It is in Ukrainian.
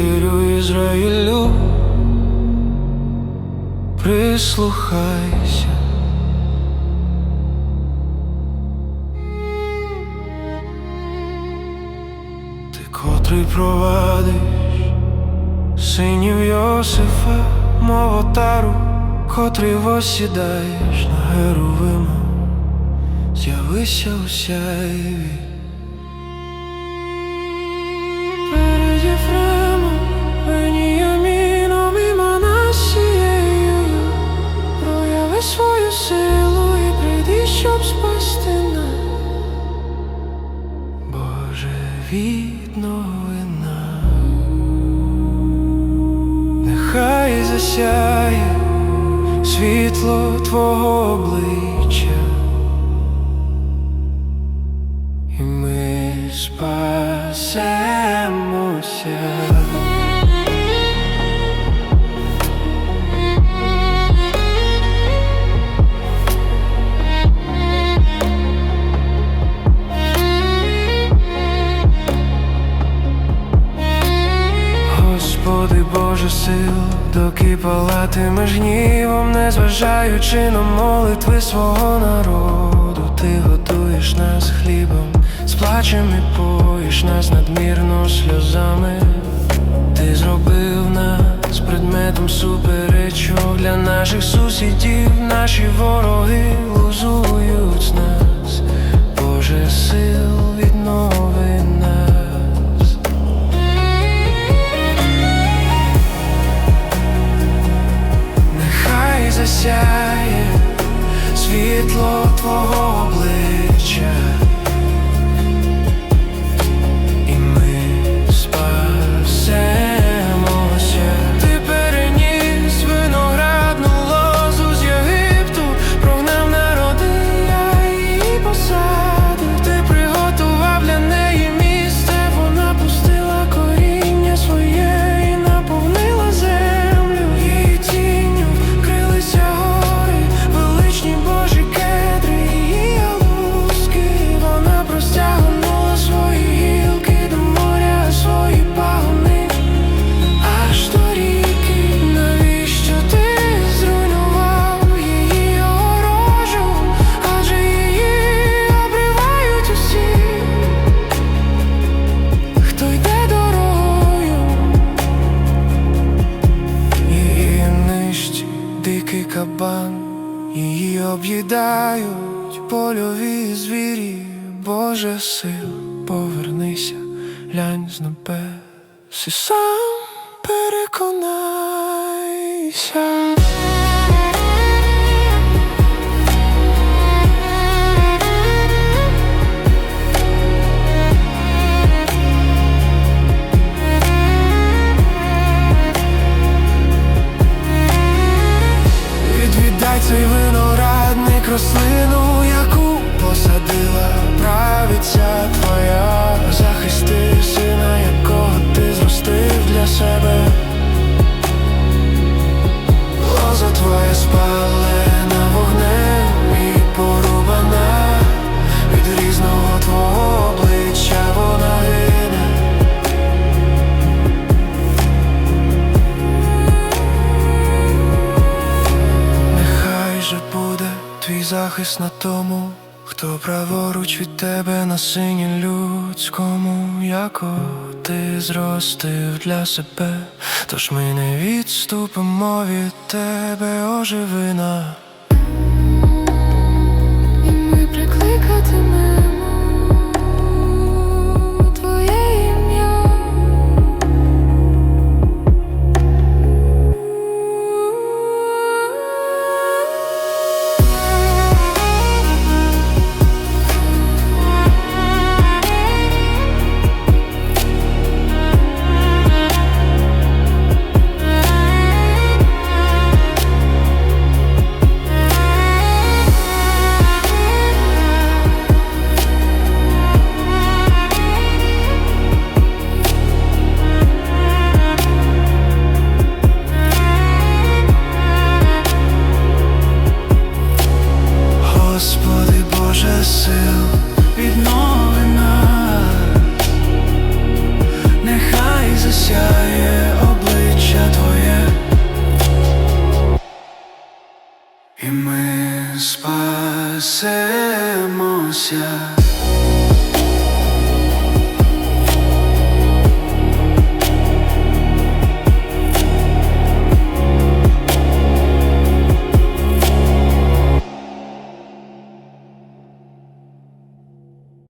монастирю Ізраїлю, прислухайся. Ти котрий провадиш синів Йосифа, мов отару, котрий восідаєш на геровиму, з'явися у сяйві. Засяє світло Твого обличчя і ми спасемося. Господи Боже сил, палатимеш гнівом, незважаючи на молитви свого народу, ти готуєш нас хлібом, з плачем і поїш нас надмірно сльозами. Ти зробив нас предметом суперечок для наших сусідів, наші вороги світло дикий кабан, її об'їдають польові звірі, Боже сил, повернися, глянь з небес і сам переконайся. Правиця твоя, захисти сина, якого ти зростив для себе. Лоза твоя спалена вогнем і порубана від різного твого обличчя вона гине. Нехай же буде твій захист на тому, хто праворуч від тебе на сині людському, яко ти зростив для себе, тож ми не відступимо від тебе, оживи Господи Боже сил, віднови нас, нехай засяє обличчя Твоє, і ми спасемося.